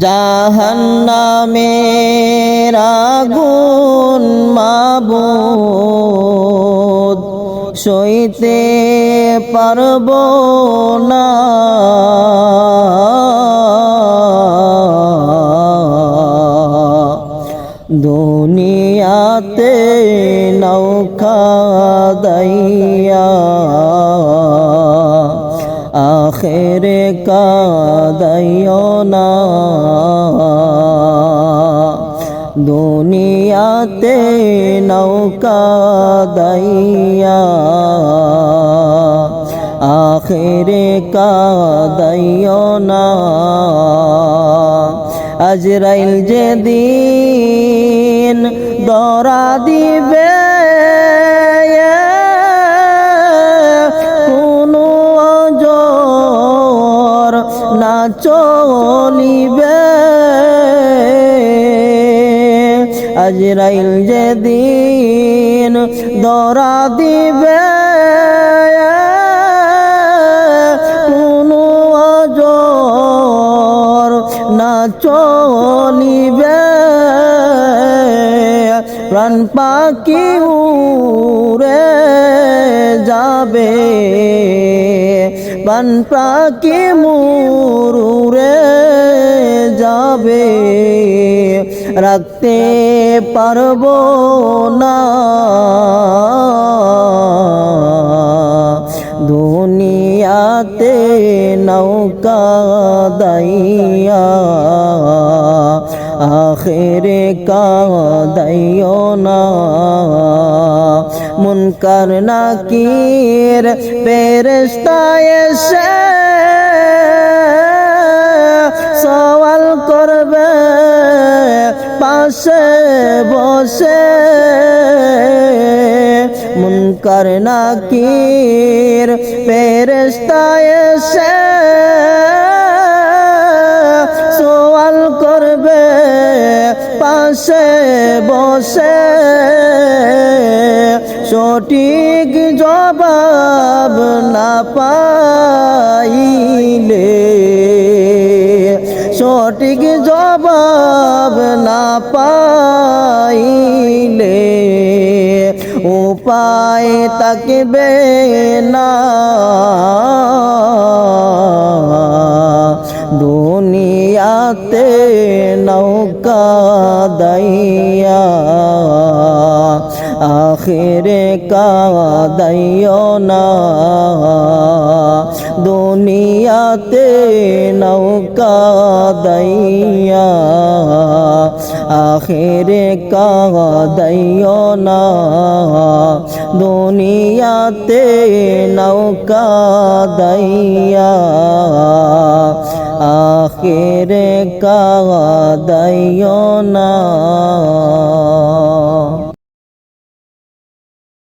জাহান্নামের আগুন মাবুদ। সইতে পারব না। দুনিয়াতে নৌকা দাইয়া আখেরে কাদাইও না। দুনিয়াতে নৌকা দাইয়া আখেরে কাদাইও না। আজরাইল যেদিন দরা দিবে চলিবে। আজরাইল যেদিন দরা দিবে কোনো অজর না চলিবে। প্রাণ পাখি উড়ে প্রাণ পাখি মুরুরে যাবে। রাখতে পারব না। দুনিয়াতে নৌকা দাইয়া আখেরে কাদাইও না মুনকার নাকির পেরেস্তায় এসে সওয়াল করবে, পাশে বসে। মুনকার নাকির পেরেস্তায় এসে বসে। সঠিক জবাব না পাইলে সঠিক জবাব না পাইলে উপায় তাকবে না। দুনিয়াতে নৌকা দাইয়া, আখেরে কাদাইও না। দুনিয়াতে নৌকা দাইয়া, আখেরে কাদাইও না। দুনিয়াতে নৌকা দাইয়া আখিরে কাদাইও না।